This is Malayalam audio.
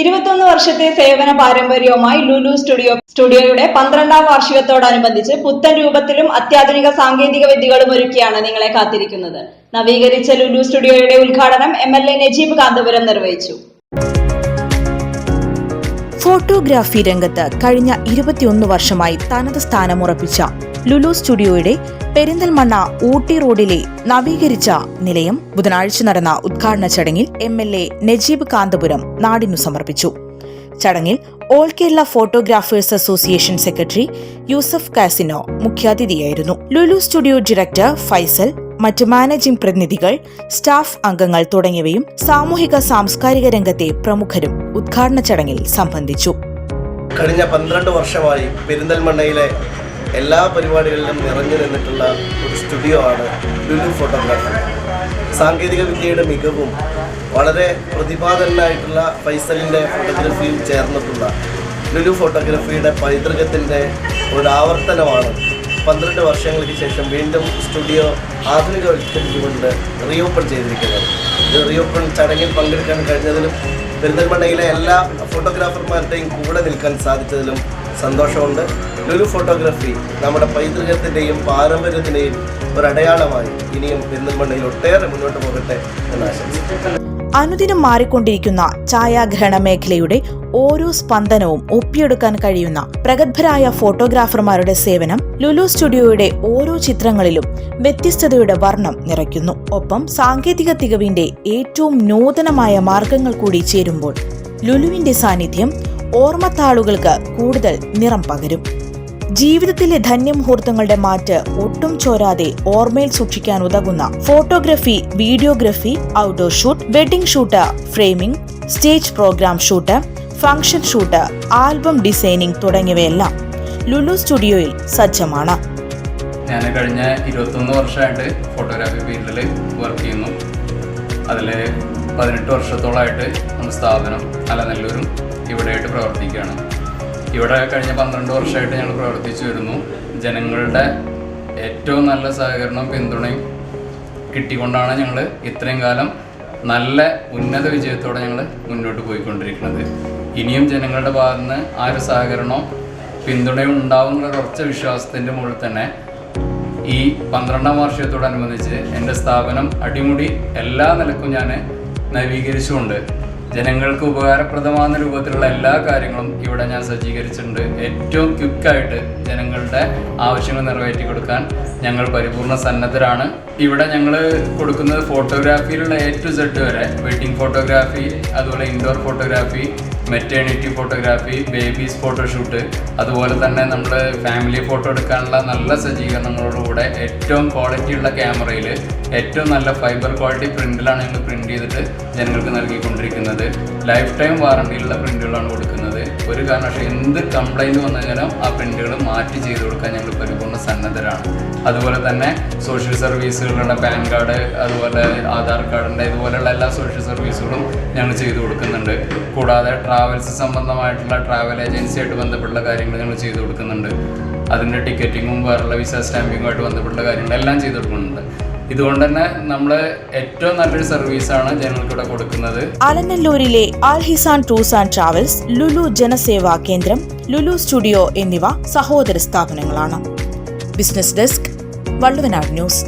ഇരുപത്തൊന്ന് വർഷത്തെ സേവന പാരമ്പര്യവുമായി ലുലു സ്റ്റുഡിയോ സ്റ്റുഡിയോയുടെ പന്ത്രണ്ടാം വാർഷികത്തോടനുബന്ധിച്ച് പുത്തൻ രൂപത്തിലും അത്യാധുനിക സാങ്കേതിക വിദ്യകളും ഒരുക്കിയാണ് നിങ്ങളെ കാത്തിരിക്കുന്നത്. നവീകരിച്ച ലുലു സ്റ്റുഡിയോയുടെ ഉദ്ഘാടനം M L A Najeeb Kanthapuram നിർവഹിച്ചു. ഫോട്ടോഗ്രാഫി രംഗത്ത് കഴിഞ്ഞ ഇരുപത്തിയൊന്ന് വർഷമായി തനത് സ്ഥാനമുറപ്പിച്ച ലുലു സ്റ്റുഡിയോയുടെ പെരിന്തൽമണ്ണ ഊട്ടി റോഡിലെ നവീകരിച്ച നിലയം ബുധനാഴ്ച നടന്ന ഉദ്ഘാടന ചടങ്ങിൽ M L A Najeeb Kanthapuram നാടിനു സമർപ്പിച്ചു. ചടങ്ങിൽ all Kerala photographers association secretary Yusuf Casino മുഖ്യാതിഥിയായിരുന്നു. Lulu studio director Faisal മറ്റ് മാനേജിംഗ് പ്രതിനിധികൾ സ്റ്റാഫ് അംഗങ്ങൾ തുടങ്ങിയവയും സാമൂഹിക സാംസ്കാരിക രംഗത്തെ പ്രമുഖരും ഉദ്ഘാടന ചടങ്ങിൽ സംബന്ധിച്ചു. കഴിഞ്ഞ പന്ത്രണ്ട് വർഷമായി പെരിന്തൽമണ്ണയിലെ എല്ലാ പരിപാടികളിലും നിറഞ്ഞു നിന്നിട്ടുള്ള ഒരു സ്റ്റുഡിയോ ആണ് ലുലു ഫോട്ടോഗ്രാഫി സാങ്കേതിക വിദ്യയുടെ മികവും വളരെ പ്രതിപാദനായിട്ടുള്ള ഫൈസലിന്റെ ഫോട്ടോഗ്രാഫിയും ചേർന്നിട്ടുള്ള ലുലു ഫോട്ടോഗ്രാഫിയുടെ പൈതൃകത്തിന്റെ ഒരു ആവർത്തനമാണ് പന്ത്രണ്ട് വർഷങ്ങൾക്ക് ശേഷം വീണ്ടും സ്റ്റുഡിയോ ആധുനികവൽക്കരിച്ചുകൊണ്ട് റീഓപ്പൺ ചെയ്തിരിക്കുന്നത്. ഇത് റീഓപ്പൺ ചടങ്ങിൽ പങ്കെടുക്കാൻ കഴിഞ്ഞതിലും പെരിന്തൽമണ്ണയിലെ എല്ലാ ഫോട്ടോഗ്രാഫർമാരുടെയും കൂടെ നിൽക്കാൻ സാധിച്ചതിലും സന്തോഷമുണ്ട്. ലുലു ഫോട്ടോഗ്രാഫി നമ്മുടെ പൈതൃകത്തിന്റെയും പാരമ്പര്യത്തിന്റെയും ഒരു അടയാളമായി ഇനിയും പെരുന്തൽമണ്ണയിൽ ഒട്ടേറെ മുന്നോട്ട് പോകട്ടെ എന്ന് ആശംസിക്കുന്നു. അനുദിനം മാറിക്കൊണ്ടിരിക്കുന്ന ഛായാഗ്രഹണ മേഖലയുടെ ഓരോ സ്പന്ദനവും ഒപ്പിയെടുക്കാൻ കഴിയുന്ന പ്രഗത്ഭരായ ഫോട്ടോഗ്രാഫർമാരുടെ സേവനം ലുലു സ്റ്റുഡിയോയുടെ ഓരോ ചിത്രങ്ങളിലും വ്യത്യസ്തതയുടെ വർണം നിറയ്ക്കുന്നു. ഒപ്പം സാങ്കേതിക തികവിന്റെ ഏറ്റവും നൂതനമായ മാർഗങ്ങൾ കൂടി ചേരുമ്പോൾ ലുലുവിന്റെ സാന്നിധ്യം ഓർമ്മത്താളുകൾക്ക് കൂടുതൽ നിറം പകരും. ജീവിതത്തിലെ ധന്യമുഹൂർത്തങ്ങളുടെ മാറ്റ് ഒട്ടും ചോരാതെ ഓർമ്മയിൽ സൂക്ഷിക്കാൻ ഉതകുന്ന photography videography outdoor shoot wedding shoot framing stage programme shoot function shoot album designing തുടങ്ങിയവയെല്ലാം ലുലു സ്റ്റുഡിയോയിൽ സജ്ജമാണ്. ഞാൻ കഴിഞ്ഞ ഇരുപത്തൊന്ന് വർഷമായിട്ട് ഫോട്ടോഗ്രാഫി ഫീൽഡിൽ വർക്ക് ചെയ്യുന്നു. അതിൽ പതിനെട്ട് വർഷത്തോളമായിട്ട് നമ്മുടെ സ്ഥാപനം അലനല്ലൂരും ഇവിടെയായിട്ട് പ്രവർത്തിക്കുകയാണ്. ഇവിടെ കഴിഞ്ഞ പന്ത്രണ്ട് വർഷമായിട്ട് ഞങ്ങൾ പ്രവർത്തിച്ചു വരുന്നു. ജനങ്ങളുടെ ഏറ്റവും നല്ല സഹകരണവും പിന്തുണയും കിട്ടിക്കൊണ്ടാണ് ഞങ്ങൾ ഇത്രയും കാലം നല്ല ഉന്നത വിജയത്തോടെ ഞങ്ങൾ മുന്നോട്ട് പോയിക്കൊണ്ടിരിക്കുന്നത്. ഇനിയും ജനങ്ങളുടെ ഭാഗത്ത് നിന്ന് ആ ഒരു സഹകരണവും പിന്തുണയും ഉണ്ടാവും എന്നുള്ള ഉറച്ച വിശ്വാസത്തിന്റെ മുകളിൽ തന്നെ ഈ പന്ത്രണ്ടാം വാർഷികത്തോടനുബന്ധിച്ച് എന്റെ സ്ഥാപനം അടിമുടി എല്ലാ നിലക്കും ഞാൻ നവീകരിച്ചുകൊണ്ട് ജനങ്ങൾക്ക് ഉപകാരപ്രദമാകുന്ന രൂപത്തിലുള്ള എല്ലാ കാര്യങ്ങളും ഇവിടെ ഞാൻ സജ്ജീകരിച്ചിട്ടുണ്ട്. ഏറ്റവും ക്വിക്കായിട്ട് ജനങ്ങളുടെ ആവശ്യങ്ങൾ നിറവേറ്റി കൊടുക്കാൻ ഞങ്ങൾ പരിപൂർണ സന്നദ്ധരാണ്. ഇവിടെ ഞങ്ങൾ കൊടുക്കുന്നത് ഫോട്ടോഗ്രാഫിയിലുള്ള എ ടു സെഡ് വരെ. വെഡിങ് ഫോട്ടോഗ്രാഫി അതുപോലെ indoor photography maternity photography babies photoshoot അതുപോലെ തന്നെ നമ്മൾ ഫാമിലി ഫോട്ടോ എടുക്കാനുള്ള നല്ല സജ്ജീകരണങ്ങളോടുകൂടെ ഏറ്റവും ക്വാളിറ്റി ഉള്ള ക്യാമറയിൽ ഏറ്റവും നല്ല ഫൈബർ ക്വാളിറ്റി പ്രിന്റിലാണ് ഞങ്ങൾ പ്രിന്റ് ചെയ്തിട്ട് ജനങ്ങൾക്ക് നൽകിക്കൊണ്ടിരിക്കുന്നത്. ലൈഫ് ടൈം വാറണ്ടിയിലുള്ള പ്രിന്റുകളാണ് കൊടുക്കുന്നത്. ഒരു കാരണവശാലും എന്ത് കംപ്ലൈന്റ് വന്നാലും ആ പ്രിന്റുകൾ മാറ്റി ചെയ്ത് കൊടുക്കാൻ ഞങ്ങൾ പരിപൂർണ സന്നദ്ധരാണ്. അതുപോലെ തന്നെ സോഷ്യൽ സർവീസുകളുടെ പാൻ കാർഡ് അതുപോലെ ആധാർ കാർഡിന്റെ ഇതുപോലെയുള്ള എല്ലാ സോഷ്യൽ സർവീസുകളും ഞങ്ങൾ ചെയ്തു കൊടുക്കുന്നുണ്ട്. കൂടാതെ ട്രാവൽസ് സംബന്ധമായിട്ടുള്ള ട്രാവൽ ഏജൻസിയായിട്ട് ബന്ധപ്പെട്ടുള്ള കാര്യങ്ങൾ ഞങ്ങൾ ചെയ്തു കൊടുക്കുന്നുണ്ട്. അതിന്റെ ടിക്കറ്റിങ്ങും വേറെയുള്ള വിസ സ്റ്റാമ്പിങ്ങുമായിട്ട് ബന്ധപ്പെട്ടുള്ള കാര്യങ്ങളെല്ലാം ചെയ്തു കൊടുക്കുന്നുണ്ട്. ഇതുകൊണ്ട് തന്നെ നമ്മൾ ഏറ്റവും നല്ലൊരു സർവീസാണ് ജനങ്ങൾക്കിവിടെ കൊടുക്കുന്നത്. അലനല്ലൂരിലെ Alhisan tours and travels Lulu Janaseva Kendram Lulu studio എന്നിവ സഹോദര സ്ഥാപനങ്ങളാണ്. Business desk Valluvanad news.